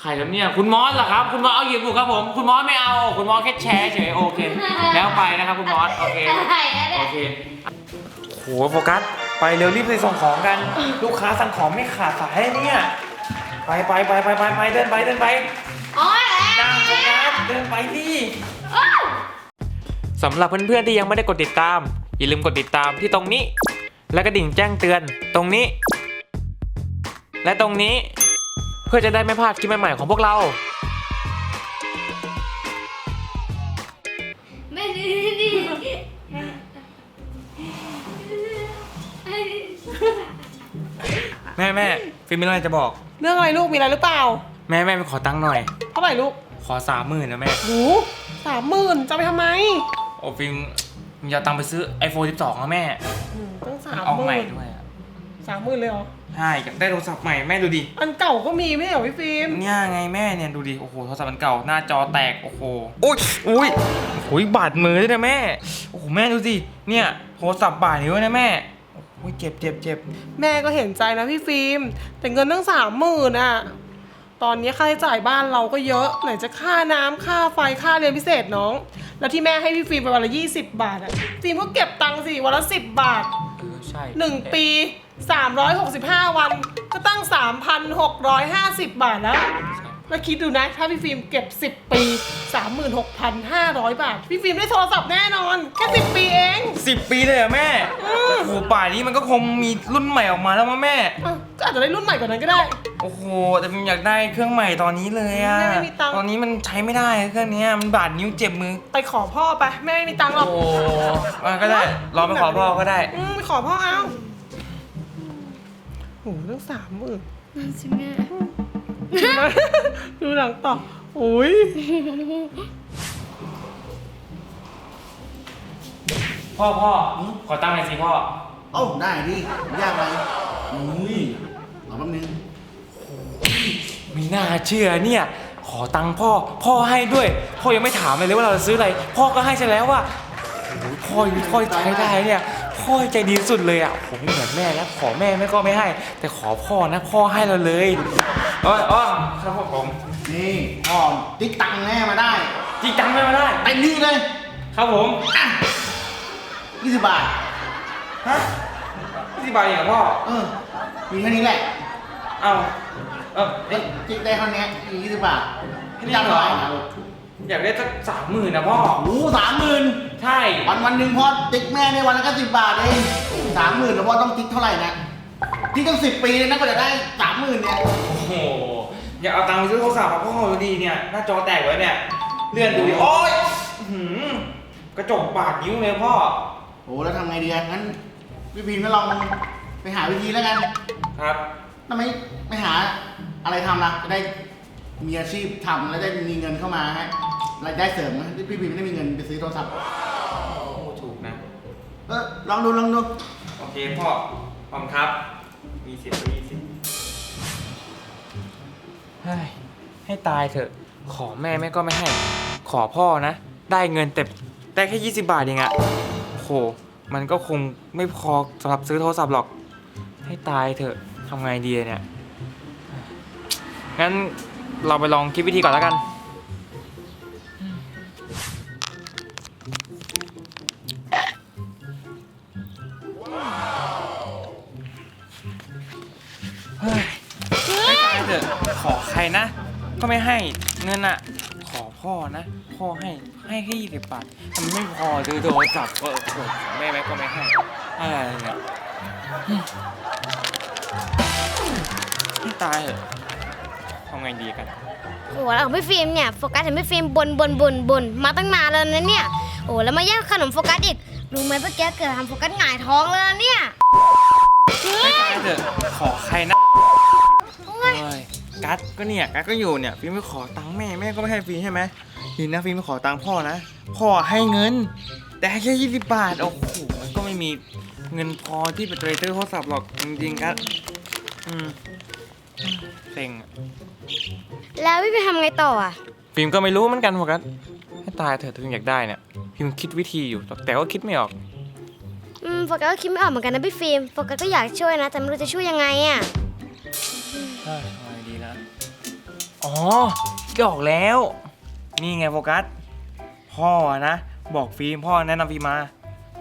ใครครับเนี่ยคุณมอสเหรอครับ คุณมอสเอาหยิบบุกครับผม คุณมอสไม่เอา คุณมอสแค่แชร์เฉยโอเค แล้วไปนะครับคุณมอส โอเค อะไรนะเนี่โอยเคโหโฟกัส ไปเร็วรีบไปส่งของกัน ลูกค้าสั่งของไม่ขาดสายเนี่ย ไปไปไปไปไปไปเดินไปเดินไปอ๋อแล้วนั่งโฟกัสเดินไปดิสำหรับเพื่อนๆที่ยังไม่ได้กดติดตาม อย่าลืมกดติดตามที่ตรงนี้ และกระดิ่งแจ้งเตือนตรงนี้ และตรงนี้เพื่อจะได้ไม่พลาดคลิปใหม่ๆของพวกเรา ไม่ดีดีแม่แม่ฟิล์มมีอะไรจะบอก เรื่องอะไรลูกมีอะไรหรือเปล่า แม่แม่ไปขอตังค์หน่อย เท่าไหร่ลูกขอสามหมื่นนะแม่หนูสามหมื่นจะไปทำไมโอ้ฟิล์มมึงจะเอาตังค์ไปซื้อ iPhone 12นะแม่อืมต้องสามออกหใหม่มื่นด้วยอะ สามหมื่นเลยเหรอ ใช่อยากได้โทรศัพท์ใหม่แม่ดูดิอันเก่าก็มีไม่ใช่เหรอพี่ฟิล์มเนี่ยไงแม่เนี่ยดูดิโอ้โหโทรศัพท์มันเก่าหน้าจอแตกโอ้โหอุ้ยอุ้ยโอ้ยบาดมือด้วยนะแม่โอ้โหแม่ดูสิเนี่ยโทรศัพท์บาดนิ้วนะแม่โอ้ยเจ็บเจ็บเจ็บแม่ก็เห็นใจนะพี่ฟิล์มแต่เงินตั้งสามหมื่นอะตอนนี้ค่าใช้จ่ายบ้านเราก็เยอะไหนจะค่าน้ำค่าไฟค่าเรียนพิเศษน้อง แล้วที่แม่ให้พี่ฟิล์มไปวันละยี่สิบบาทอะฟิล์มก็เก็บตังค์สิวันละสิบบาทเออใช่ หนึ่งปี 365 วันก็ตั้ง 3,650 บาทแล้ว แล้วคิดดูนะ ถ้าพี่ฟิล์มเก็บ 10 ปี 36,500 บาท พี่ฟิล์มได้โทรศัพท์แน่นอน แค่ 10 ปีเองสิบปีเลยเหรอแม่โอ้โหป่านนี้มันก็คงมีรุ่นใหม่ออกมาแล้วมั้งแม่ อะก็อาจจะได้รุ่นใหม่กว่านั้นก็ได้ โอ้โหแต่ผมอยากได้เครื่องใหม่ตอนนี้เลยอะแม่ไม่มีตังค์ ตอนนี้มันใช้ไม่ได้เครื่องเนี้ยมันบาดนิ้วเจ็บมือ ไปขอพ่อไปแม่ไม่มีตังค์หรอกโอ้อะก็ได้ รอไปขอพ่อก็ได้ อืมไปขอพ่อเอา โอ้โหตั้งสามหมื่นนั่นสิแม่ดูหลังต่อโอ้ยพ่อพ่อขอตั้งค์หน่อยสิพ่อ เอ้าได้ดิยากอะไรอุ้ยรอแป๊บนึงไม่น่าเชื่อเนี่ย ขอตังค์พ่อ พ่อให้ด้วย พ่อยังไม่ถามเลยเลยว่าเราจะซื้ออะไร พ่อก็ให้ซะแล้วว่าโอ้โหพ่อพ่อใช้ได้เนี่ย พ่อใจดีสุดเลยอะผมเหมือนแม่แล้วขอแม่แม่ก็ไม่ให้ แต่ขอพ่อนะพ่อให้เราเลยอ๋ออ๋อครับพ่อผมนี่พ่อติ๊กตังค์แม่มาได้จริงจังไม่มาได้ เต็มที่เลยครับผมยี่สิบบาท ฮะที่บาทเองเหรอพ่อเออมีแค่นี้แหละ เอาเออเอ้ยติ๊กได้เท่านี้อีกยี่สิบบาทแค่นี้เหรออยากได้สักสามหมื่นนะพ่อ โอ้สามหมื่น ใช่ วันวันหนึ่งพ่อติ๊กแม่ในวันละแค่สิบบาทเองสามหมื่นแล้วพ่อต้องติ๊กเท่าไหร่นะติ๊กต้องสิบปีเลยนะกว่าจะได้สามหมื่นเนี่ยโอ้โห อยากเอาตังค์ไปซื้อโทรศัพท์อะพ่อดูดีเนี่ย หน้าจอแตกไว้เนี่ย เลื่อนดูดิ โอ๊ยอื้อหือกระจกบาดนิ้วเลยพ่อ โอ้แล้วทำไงดีอะงั้นพี่พินก็ลองไปหาวิธีแล้วกันครับ ทำไมไม่หาอะไรทำล่ะจะได้มีอาชีพทำแล้วได้มีเงินเข้ามาให้รายได้เสริมนะพี่พินไม่ได้มีเงินไปซื้อโทรศัพท์ถูกนะเออ ลองดูลองดู โอเคพ่อพร้อมครับ มีสิทธิ์มีสิทธิ์เฮ้ยให้ตายเถอะ ขอแม่แม่ก็ไม่ให้ ขอพ่อนะ ได้เงินแต่ได้แค่ 20 บาทเองอะโอ้โห มันก็คงไม่พอสำหรับซื้อโทรศัพท์หรอก ให้ตายเถอะทำไงดีเนี่ย งั้นเราไปลองคิดวิธีก่อนแล้วกัน นะ ก็ไม่ให้เงินอะขอพ่อนะ พ่อให้ให้แค่ยี่สิบบาทมันไม่พอซื้อโทรศัพท์ก็เออขอแม่แม่ก็ไม่ให้อะไรเนี่ยให้ตายเถอะทำไงดีกัน โอ้โหแล้วของพี่ฟิล์มเนี่ยโฟกัสเห็นพี่ฟิล์มบนบนบนบนมาตั้งนานแล้วนะเนี่ย โอ้แล้วมาแย่งขนมโฟกัสอีก รู้ไหมเมื่อกี้เกิดทำโฟกัสหงายท้องเลยนะเนี่ยไม่ตายเถอะขอใครนะ โอ้เฮ้ยย กัดก็เนี่ยกัดก็อยู่เนี่ยฟิล์มไปขอตังค์แม่แม่ก็ไม่ให้ฟิล์มใช่ไหมทีนะฟิล์มไปขอตังค์พ่อนะพ่อให้เงิน แต่ให้แค่ยี่สิบบาทโอ้โหมันก็ไม่มีเงินพอที่จะไปซื้อโทรศัพท์หรอกจริงๆกัดอืมเซ็งอะแล้วพี่ไปทำไงต่ออะ ฟิล์มก็ไม่รู้เหมือนกันโฟกัสให้ตายเถอะถึงอยากได้เนี่ยฟิล์มคิดวิธีอยู่แต่ก็คิดไม่ออก อืมโฟกัสก็คิดไม่ออกเหมือนกันนะพี่ฟิล์มโฟกัสก็อยากช่วยนะ แต่ไม่รู้จะช่วยยังไงอะ เอ๋อคิดออกแล้ว นี่ไงโฟกัส พ่อนะ บอกฟิล์มพ่อแนะนำฟิล์มมา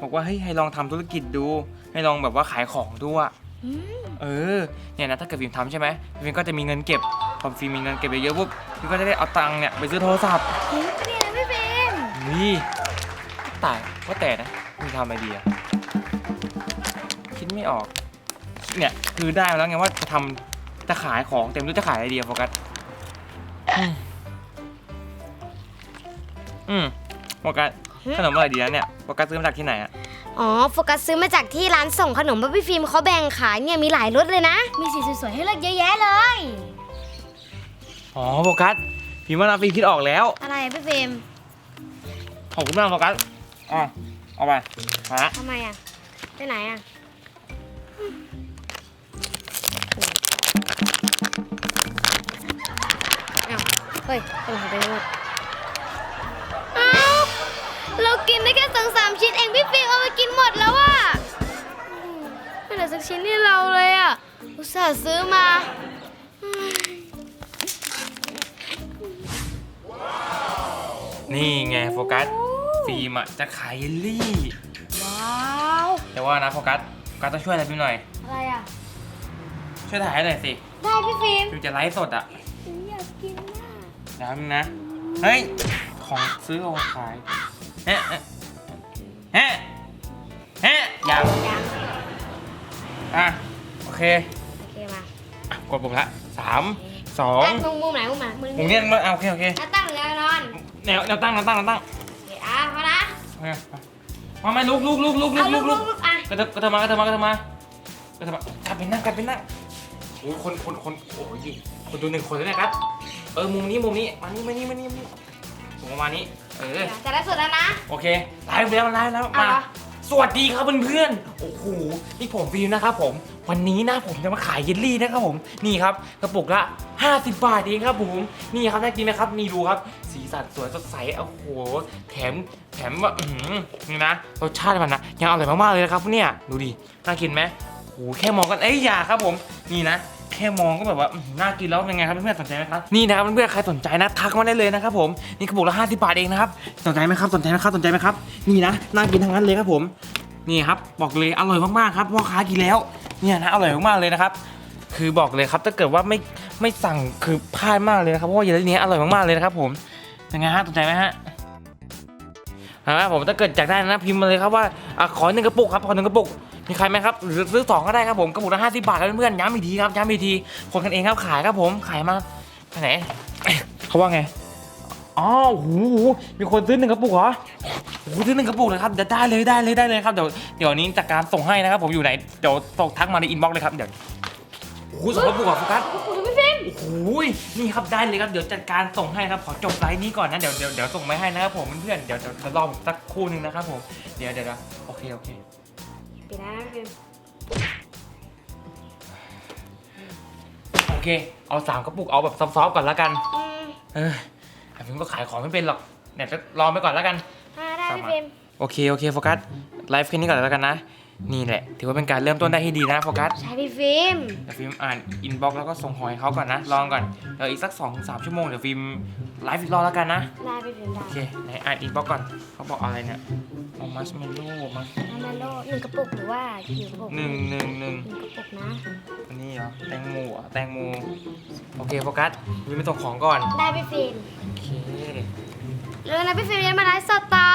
บอกว่าเฮ้ยให้ลองทำธุรกิจดู ให้ลองแบบว่าขายของดูอะอืมเออ เนี่ยนะถ้าเกิดฟิล์มทำใช่ไหมฟิล์มก็จะมีเงินเก็บ พอฟิล์มมีเงินเก็บเยอะๆปุ๊บฟิล์มก็จะได้เอาตังค์เนี่ยไปซื้อโทรศัพท์ เฮ้ยปะเนี่ยนะพี่ฟิล์มนี่ตายว่าแต่นะฟิล์มทำอะไรดีอะคิดไม่ออก เนี่ย คือได้มาแล้วไงว่าจะทำจะขายของเต็มรู้จะขายอะไรดีอะโฟกัส อืมโฟกัสขนมอะไรดีนะเนี่ยโฟกัสซื้อมาจากที่ไหนอะอ๋อ โฟกัสซื้อมาจากที่ร้านส่งขนมบะพี่ฟิล์มเขาแบ่งขายเนี่ยมีหลายรสเลยนะ มีสีสวยๆให้เลือกเยอะแยะเลย อ๋อโฟกัสพิมพ์ว่าน้ำฟิล์มคิดออกแล้ว อะไรอะพี่ฟิล์มขอบคุณมากโฟกัสอะเอาไปมาละทำไมอะไปไหนอะอ้าว เฮ้ยเป็นหายไปไหนหมดอ้าว เรากินได้แค่สองสามชิ้นเองพี่ฟิล์มเอาไปกินหมดแล้วอะอืมไม่เหลือสักชิ้นให้เราเลยอะอุตส่าห์ซื้อมานี่ไงโฟกัสฟิล์มอะจะขายเยลลี่ ว้าวแต่ว่านะโฟกัสโฟกัสต้องช่วยอะไรพิมหน่อย อะไรอะช่วยถ่ายให้หน่อยสิได้พี่ฟิล์มพิมจะไลฟ์สดอะหนูอยากกินน่ะเดี๋ยวนึงนะ เฮ้ย ของซื้อเอามาขาย เฮ้เฮ้เฮ้เฮ้ยังยังอะโอเคโอเคมาอะกดปุ่มละสามสองตั้งมุมมุมไหนมุมไหนมุมมุมเนี้ยอะโอเคโอเคอะตั้งแนวนอนแนวแนวตั้งแนวตั้งแนวตั้งโอเคอะพอนะโอเคมามาลุกลุกลุกลุกลุเอากลุลุกกลุลุกกลุกอะกระเถิบกระเถิบมากระเถิบมากระเถิบมากระเถิบมากลับไปนั่งกลับไปนั่งโอ้ยคนคนคนโอ้ยคนดูหนึ่งคนเลยนะครับ เออมุมนี้มุมนี้มานี่มานี่มานี่มานี่ส่งประมาณนี้ เออ จะได้สุดแล้วนะ โอเค ไลฟ์แล้วไลฟ์แล้วเอามาเหรอสวัสดีครับเพื่อนๆ โอ้โห นี่ผมฟิล์มนะครับผม วันนี้นะผมจะมาขายเยลลี่นะครับผม นี่ครับกระปุกละ 50 บาทเองครับผม นี่ครับน่ากินไหมครับ นี่ดูครับ สีสันสวยสดใส โอ้โห แถม แถมว่าอื้อหือนี่นะ รสชาติมันนะ ยังอร่อยมากๆเลยนะครับเนี่ย ดูดิ น่ากินไหมโอ้โห แค่มองกัน เอ้ยอย่าครับผม นี่นะ แค่มองก็แบบว่าอื้อหือน่ากินแล้วเป็นไงครับเพื่อนๆสนใจไหมครับนี่นะครับเพื่อนๆใครสนใจนะทักมาได้เลยนะครับผมนี่กระปุกละ50บาทเองนะครับสนใจไหมครับสนใจไหมครับสนใจไหมครับนี่นะน่ากินทั้งนั้นเลยครับผมนี่ครับบอกเลยอร่อยมากๆครับพ่อค้ากินแล้วเนี่ยนะอร่อยมากๆเลยนะครับ คือบอกเลยครับถ้าเกิดว่าไม่ไม่สั่งคือพลาดมากเลยนะครับเพราะว่าเยลลี่นี้อร่อยมากๆเลยนะครับผมเป็นไงฮะสนใจไหมฮะนะครับผมถ้าเกิดอยากได้นะพิมพ์มาเลยครับว่าอะขอหนึ่งกระปุกครับขอหนึ่งกระปุก มีใครไหมครับหรือซื้อสองก็ได้ครับผมกระปุกละห้าสิบบาทครับเพื่อนๆย้ำอีกทีครับย้ำอีกทีคนกันเองครับขายครับผมขายมาไปไหนเขาว่าไงอ๋อโอ้โหมีคนซื้อหนึ่งกระปุกเหรอโอ้โหซื้อหนึ่งกระปุกเลยครับเดี๋ยวได้เลยได้เลยได้เลยครับเดี๋ยวเดี๋ยวนี้จากการส่งให้นะครับผมอยู่ไหนเดี๋ยวส่งทักมาในอินบ็อกซ์เลยครับเดี๋ยวโอ้โหส่งกระปุกเหรอโฟกัสโอ้โหพี่ฟิล์มโอ้โหนี่ครับได้เลยครับเดี๋ยวจัดการส่งให้ครับขอจบไลน์นี้ก่อนนะเดี๋ยวเดี๋ยวเดี๋ยวส่งไปให้นะครับผมเพื่อนๆเดี๋ยวเดี๋ยวเดี๋ยวรอผมสักครู่หนึงนะครับผมเดี๋ยวเดี๋ยวเดี๋ยวโอเคโอเค ปิดนะพี่ฟิล์มโอเค เอาสามกระปุกเอาแบบซอฟๆก่อนแล้วกัน อืมเออแต่ผมก็ขายของไม่เป็นหรอกเดี๋ยวจะลองไปก่อนแล้วกัน อ่าได้พี่ฟิล์มโอเค โอเค โฟกัส ไลฟ์แค่นี้ก่อนแล้วกันนะ นี่แหละ ถือว่าเป็นการเริ่มต้นได้ที่ดีนะโฟกัสใช่พี่ฟิล์มเดี๋ยวฟิล์มอ่านอินบ็อกซ์แล้วก็ส่งหอยเขาก่อนนะ ลองก่อน เดี๋ยวอีกสักสองสามชั่วโมงเดี๋ยวฟิล์มไลฟ์อีกรอบแล้วกันนะ ได้พี่ฟิล์มได้โอเคไหนอ่านอินบ็อกซ์ก่อน เขาบอกอะไรเนี่ยเอามัสเมลโล่มัสน้ำมันโลหนึ่งกระปุกหรือว่ากี่กระปุกหนึ่งหนึ่งหนึ่งหนึ่งกระปุกนะ อันนี้เหรอ แตงโมเหรอแตงโม โอเคโฟกัสวินไปส่งของก่อน ได้พี่ฟิล์มโอเคเร็วนะพี่ฟิล์มยังมาไลฟ์สดต่อ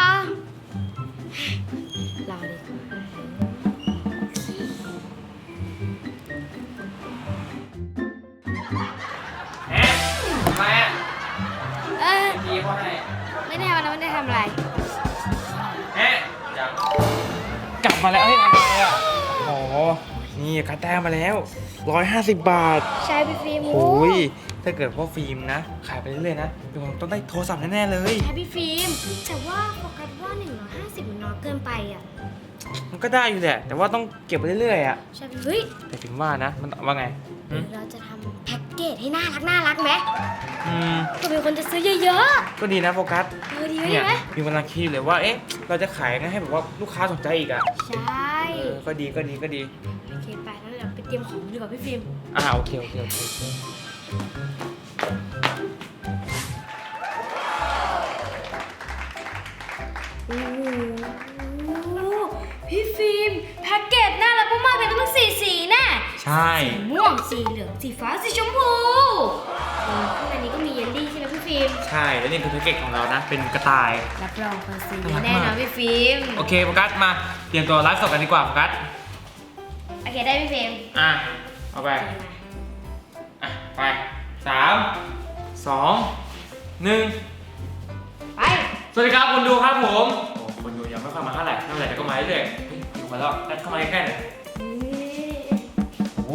รอดิ เออดีเพราะอะไรไม่ได้ทำอะไรไม่ได้ทำอะไรเอ๊ะยังกลับมาแล้วเฮ้ยทำอะไรอะโอ้โหนี่คัตแต้มมาแล้ว 150 บาทใช่พี่ฟิล์มโอ้ยถ้าเกิดว่าฟิล์มนะ ขายไปเรื่อยๆนะเดี๋ยวผมต้องได้โทรศัพท์แน่ๆเลย ใช่พี่ฟิล์มแต่ว่าโฟกัสว่า150มันน้อยเกินไปอะมันก็ได้อยู่แหละ แต่ว่าต้องเก็บไปเรื่อยๆอะ ใช่พี่เฮ้ยแต่ฟิล์มว่านะ มันว่าไงหืมเราจะทำแพ็ก เกตให้น่ารักน่ารักไหมอืมก็มีคนจะซื้อเยอะๆก็ดีนะโฟกัสเออดีไหมมีกำลังคิดอยู่เลยว่าเอ๊ะเราจะขายไงให้แบบว่าลูกค้าสนใจอีกอะใช่ก็ดีก็ดีก็ดีโอเคไปแล้วเราไปเตรียมของดีกว่าพี่ฟิล์มอ่าโอเคโอเคโอเคอุ้ ใช่ สีม่วงสีเหลืองสีฟ้าสีชมพูเออข้างในนี้ก็มีเยลลี่ใช่ไหมพี่ฟิล์มใช่แล้วนี่คือแพ็กเกจของเรานะ เป็นกระต่าย รับรองคนซื้อน่ารักแน่นอมานกพี่ฟิล์มโอเคโฟกัสมาเตรียมตัวไลฟ์สดกันดีกว่าโฟกัสโอเคได้พี่ฟิล์มอะเอาไปอะไปสามสองหนึ่ง ไปสวัสดีครับคนดูครับผมโอ้คนดูยังไม่ค่อยมาเท่าไหร่เท่าไหร่แต่ก็มาเรื่อยๆเฮ้ยดูมาแล้วนัดเข้ามาใกล้ๆหน่อย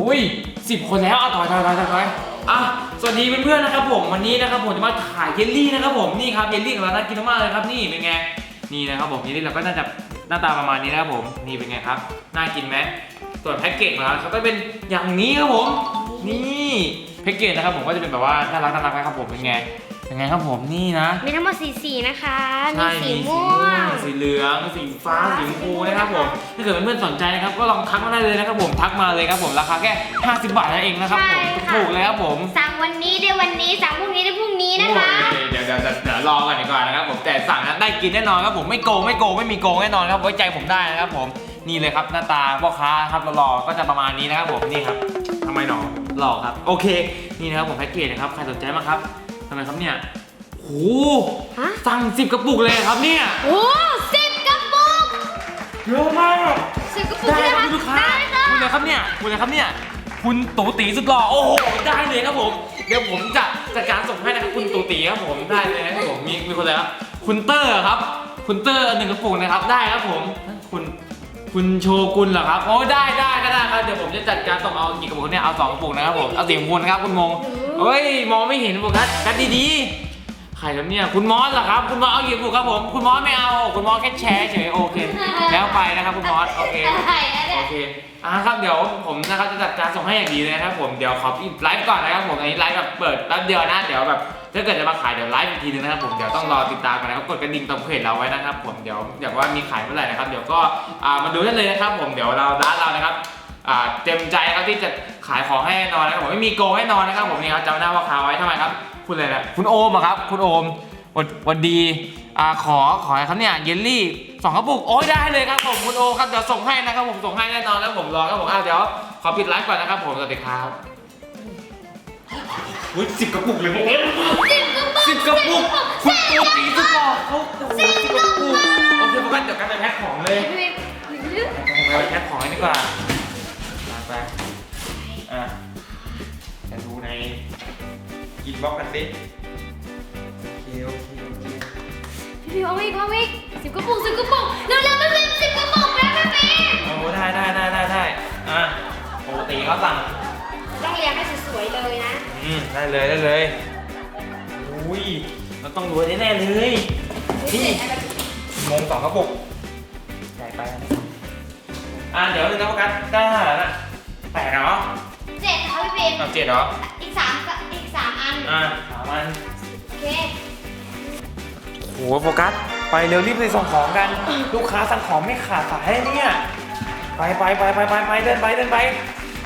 โอ้ยสิบคนแล้วเอาต่อยต่อยต่อยต่อยต่อยอะสวัสดีเพื่อนๆนะครับผมวันนี้นะครับผมจะมาถ่ายเยลลี่นะครับผมนี่ครับเยลลี่ของเราน่ากินมากเลยครับนี่เป็นไงนี่นะครับผมเยลลี่เราก็น่าจะหน้าตาประมาณนี้นะครับผมนี่เป็นไงครับน่ากินไหมส่วนแพ็กเกจของเราเขาก็เป็นอย่างนี้ครับผมนี่แพ็กเกจนะครับผมก็จะเป็นแบบว่าน่ารักน่ารักนะครับผมเป็นไง เป็นไงครับผมนี่นะ มีทั้งหมดสีสีนะคะ มีใช่สีมีสีม่ม่ววงงสีเหลือง สีฟ้า สีชมพูนะครับผม ถ้าเกิดเพื่อนๆสนใจนะครับ ก็ลองทักมาได้เลยนะครับผม ทักมาเลยครับผม ราคาแค่ 50 บาทนั่นเองนะครับผม ใช่ค่ะ ถูกๆเลยครับผมสั่งวันนี้ได้วันนี้ สั่งพรุ่งนี้ได้พรุ่งนี้นะคะ โอ้ยเดี๋ยวเดี๋ยวเดี๋ยวเดี๋ยวรอกันดีกว่านะครับผม แต่สั่งนั้นได้กินแน่นอนครับผม ไม่โกงไม่โกงไม่มีโกงแน่นอนครับ ไว้ใจผมได้นะครับผม นี่เลยครับหน้าตาพ่อค้าครับหล่อๆก็จะประมาณนี้นะครับผม นี่ครับทำไมหนอหล่อครับ โอเค นี่นะครับผมแพ็กเกจนะครับ ใครสนใจบ้างครับทำไมครับเนี่ยโหฮะ สั่งสิบกระปุกเลยครับเนี่ยโอ้สิบกระปุกเยอะมากสิบกระปุกได้เลยคนะรับคุณลูกค้าได้ค่ะคุณเลยครับเนี่ยคุณเลยครับเนี่ยคุณตูตีสุดหล่อโอ้โหได้เลยครับผมเดี๋ยวผมจะจัดการส่งให้นะครับคุณตูตีครับผมได้เลยนะครับผมมีมีคนอะไรครับคุณเตอร์ครับ คุณเตอร์หนึ่งกระปุกนะครับได้ครับผมคุณคุณโชกุนเหรอครับโอ้ได้ได้ก็ได้ครับเดี๋ยวผมจะจัดการส่งเอากี่กระปุกเนี่ยเอาสองกระปุกนะครับผมเอาสีชมพูนะครับคุณมง เฮ้ยมองไม่เห็นโฟกัสกัดดีๆ ใครครับเนี่ยคุณมอสเหรอครับ คุณมอสเอากี่กระปุกครับผม คุณมอสไม่เอา คุณมอสแค่แชร์เฉยโอเค แล้วไปนะครับคุณมอส โอเคได้แล้วเนี่ย โอเคอ่าครับเดี๋ยวผมนะครับจะจัดการส่งให้อย่างดีเลยนะครับผม เดี๋ยวขอปิดไลฟ์ก่อนนะครับผมอันนี้ไลฟ์แบบเปิดแป๊บเดียวนะ เดี๋ยวแบบถ้าเกิดจะมาขายเดี๋ยวไลฟ์อีกทีนึงนะครับผม เดี๋ยวต้องรอติดตามกันนะครับ กดกระดิ่งตรงเพจเราไว้นะครับผม เดี๋ยวเดี๋ยวว่ามีขายเมื่อไหร่นะครับ เดี๋ยวก็อ่ามาดูได้เลยนะครับผม เดี๋ยวเราร้านเรานะครับอ่าเต็มใจครับที่จะ ขายของให้แน่นอนนะครับผมไม่มีโกงให้นอนนะครับผมนี่ครับจำหน้าว่าค้าไว้ทำไมครับ คุณอะไรนะคุณโอมอะครับ คุณโอมวันวันดีอ่าขอขอให้ครับเนี่ยเยลลี่สองกระปุกโอ้ยได้เลยครับผมคุณโอครับเดี๋ยวส่งให้นะครับผมส่งให้แน่นอนแล้วผมรอครับผมอ้าวเดี๋ยวขอปิดไลฟ์ก่อนนะครับผมสวัสดีครับอุ้ยสิบกระปุกเลยพวกนี้สิบกระปุกคุณโอตีสุดหล่อเขาโอ้โหสิบกระปุกโอเคพวกกันเดี๋ยวกันไปแพ็คของเลยพี่ฟิล์มผมไปแพ็คของให้ดีกว่ามาไปอะจะดูใน อินบ็อกซ์กันสิโอเคโอเคโอเคพี่ฟิล์มเอาอีกเอาอีกสิบกระปุกสิบกระปุกเร็วๆพี่ฟิล์มสิบกระปุกแล้วพี่ฟิล์มโอ้ได้ได้ได้ได้ได้อะปกติเขาสั่ง ต้องเรียงให้สวยๆเลยนะ อืมได้เลยได้เลยอุ้ยเราต้องรวยแน่ๆเลยนี่งงสองกระปุกใหญ่ไปอันนี้อะเดี๋ยวนึงนะโฟกัสได้เท่าไหร่แล้วนะแปดเหรอเจ็ดค่ะพี่ฟิล์มเอาเจ็ดเหรออีก สามก็อีกสามอัน อะสามอันโอเค โหโฟกัส ไปเร็วรีบไปส่งของกัน ลูกค้าสั่งของไม่ขาดสายเนี่ย ไปไปไปไปไปไปเดินไปเดินไป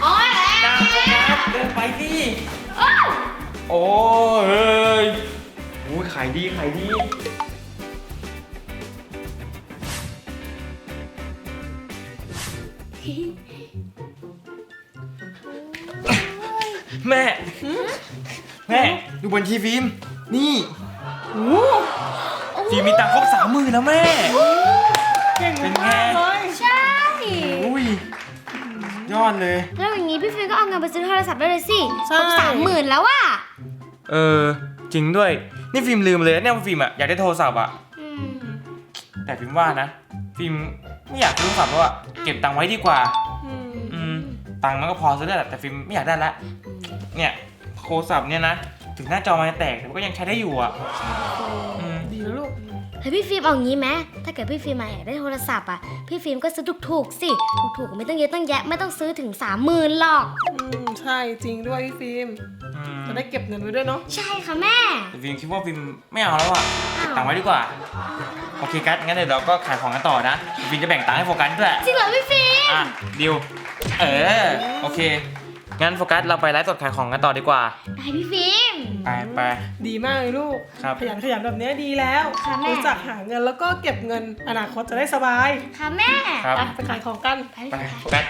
อ๋อตามโฟกัสเดินไปที่โอ้วโอ้ยเฮ้ยโอ้ยขายดีขายดี แม่ แม่ ดูบัญชีฟิล์มนี่ฟิล์มมีตังค์ครบสามหมื่นแล้วแม่ เก่งเป็นไงมากเลย ใช่ อุ้ยยอดเลย แล้วอย่างนี้พี่ฟิล์มก็เอาเงินไปซื้อโทรศัพท์ได้เลยสิคใช่ รบสามหมื่นแล้วอะเออ จริงด้วย นี่ฟิล์มลืมเลยเนี่ยว่าฟิล์มอะอยากได้โทรศัพท์อะอืมแต่ฟิล์มว่านะ ฟิล์มไม่อยากซื้อโทรศัพท์เพราะว่าเก็บตังค์ไว้ดีกว่า อืม อืม ตังค์มันก็พอซื้อได้แหละแต่ฟิล์มไม่อยากได้ละ เนี่ยโทรศัพท์เนี่ยนะ ถึงหน้าจอมันจะแตกแต่มันก็ยังใช้ได้อยู่อะอืมดีแล้วลูก เฮ้ยพี่ฟิล์มเอางี้ไหมถ้าเกิดพี่ฟิล์มมาอยากได้โทรศัพท์อะ พี่ฟิล์มก็ซื้อถูกๆสิ ถูกๆ ไม่ต้องเยอะต้องแยะ ไม่ต้องซื้อถึงสามหมื่นหรอก อืม ใช่จริงด้วยพี่ฟิล์ม อืมจะได้เก็บเงินไว้ด้วยเนาะ ใช่ค่ะแม่ แต่ฟิล์มคิดว่าฟิล์มไม่เอาแล้วอะเก็บตังค์ไว้ดีกว่าโอเคกัสงั้นเดี๋ยวเราก็ขายของกันต่อนะฟิล์มจะแบ่งตังค์ให้โฟกัสด้วยจริงเหรอพี่ฟิล์ม อะดิวเออโอเค งั้นโฟกัสเราไปไลฟ์สดขายของกันต่อดีกว่าได้พี่ฟิล์ม ไปไป ดีมากเลยลูก ครับ ขยันขยันแบบเนี้ยดีแล้วค่ะแม่ รู้จักหาเงินแล้วก็เก็บเงินอนาคตจะได้สบายค่ะแม่ ครับอะไปขายของกัน ไป ไปไปโฟกัส